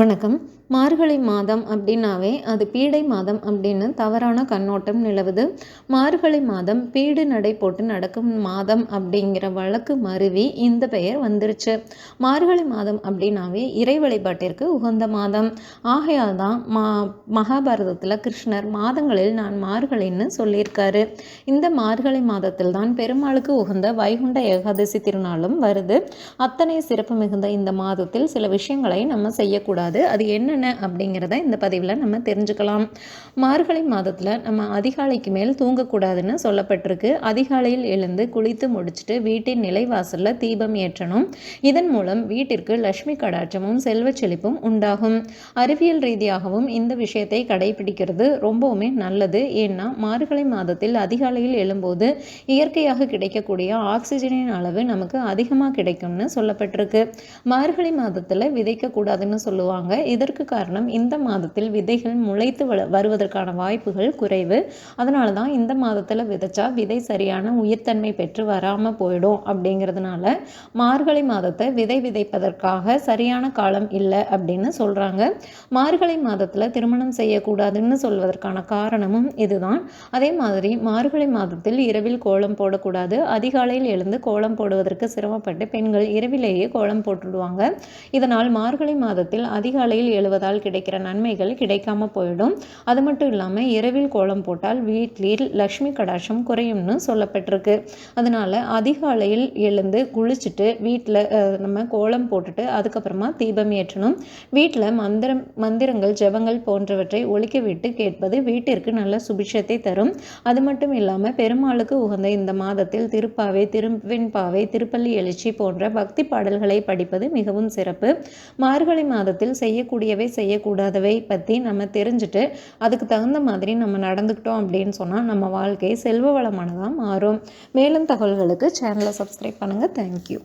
வணக்கம். மார்கழி மாதம் அப்படின்னாவே அது பீடை மாதம் அப்படின்னு தவறான கண்ணோட்டம் நிலவுது. மார்கழி மாதம் பீடு நடை போட்டு நடக்கும் மாதம் அப்படிங்கிற வழக்கு மருவி இந்த பெயர் வந்துருச்சு. மார்கழி மாதம் அப்படின்னாவே இறை வழிபாட்டிற்கு உகந்த மாதம். ஆகையால் தான் மா மகாபாரதத்தில் கிருஷ்ணர் மாதங்களில் நான் மார்கழின்னு சொல்லியிருக்காரு. இந்த மார்கழி மாதத்தில் தான் பெருமாளுக்கு உகந்த வைகுண்ட ஏகாதசி திருநாளும் வருது. அத்தனை சிறப்பு மிகுந்த இந்த மாதத்தில் சில விஷயங்களை நம்ம செய்யக்கூடாது. அது என்னென்ன அப்படிங்கிறத இந்த பதிவில் நம்ம தெரிஞ்சுக்கலாம். மார்கழி மாதத்தில் நம்ம அதிகாலைக்கு மேல் தூங்கக்கூடாதுன்னு சொல்லப்பட்டிருக்கு. அதிகாலையில் எழுந்து குளித்து முடிச்சுட்டு வீட்டின் நிலைவாசலில் தீபம் ஏற்றணும். இதன் மூலம் வீட்டிற்கு லட்சுமி கடாட்சமும் செல்வ செழிப்பும் உண்டாகும். அறிவியல் ரீதியாகவும் இந்த விஷயத்தை கடைபிடிக்கிறது ரொம்பவுமே நல்லது. ஏன்னா மார்கழி மாதத்தில் அதிகாலையில் எழும்போது இயற்கையாக கிடைக்கக்கூடிய ஆக்சிஜனின் அளவு நமக்கு அதிகமாக கிடைக்கும்னு சொல்லப்பட்டிருக்கு. மார்கழி மாதத்தில் விதைக்கக்கூடாதுன்னு சொல்லுவாங்க இதற்கு காரணம் இந்த மாதத்தில் விதைகள் முளைத்து வருவதற்கான வாய்ப்புகள் குறைவு. அதனால தான் இந்த மாதத்தில் விதைச்சா விதை சரியான உயிர்த்தன்மை பெற்று வராமல் போயிடும் அப்படிங்கிறதுனால மார்கழி மாதத்தை விதை விதைப்பதற்காக சரியான காலம் இல்லை அப்படின்னு சொல்கிறாங்க மார்கழி மாதத்தில் திருமணம் செய்யக்கூடாதுன்னு சொல்வதற்கான காரணமும் இதுதான். அதே மாதிரி மார்கழி மாதத்தில் இரவில் கோலம் போடக்கூடாது. அதிகாலையில் எழுந்து கோலம் போடுவதற்கு சிரமப்பட்டு பெண்கள் இரவிலேயே கோலம் போட்டுடுவாங்க. இதனால் மார்கழி மாதத்தில் அதிகாலையில் எழுவதால் கிடைக்கிற நன்மைகள் கிடைக்காம போயிடும். அது மட்டும் இல்லாமல் இரவில் கோலம் போட்டால் வீட்டில் லக்ஷ்மி கடாட்சம் குறையும்னு சொல்லப்பட்டிருக்கு. அதனால் அதிகாலையில் எழுந்து குளிச்சுட்டு வீட்டில் நம்ம கோலம் போட்டுட்டு அதுக்கப்புறமா தீபம் ஏற்றணும். வீட்டில் மந்திரம் மந்திரங்கள் ஜெபங்கள் போன்றவற்றை ஒழிக்க விட்டு கேட்பது வீட்டிற்கு நல்ல சுபிஷத்தை தரும். அது மட்டும் இல்லாமல் பெருமாளுக்கு உகந்த இந்த மாதத்தில் திருப்பாவை திருவெண்பாவை திருப்பள்ளி எழுச்சி போன்ற பக்தி பாடல்களை படிப்பது மிகவும் சிறப்பு. மார்கழி மாதத்தில் செய்யக்கூடியவை செய்யக்கூடாதவை பற்றி நம்ம தெரிஞ்சுட்டு அதுக்கு தகுந்த மாதிரி நம்ம நடந்துக்கிட்டோம் அப்படின்னு சொன்னால் நம்ம வாழ்க்கை செல்வ வளமானதாக மாறும். மேலும் தகவல்களுக்கு சேனலை சப்ஸ்கிரைப் பண்ணுங்கள் தேங்க்யூ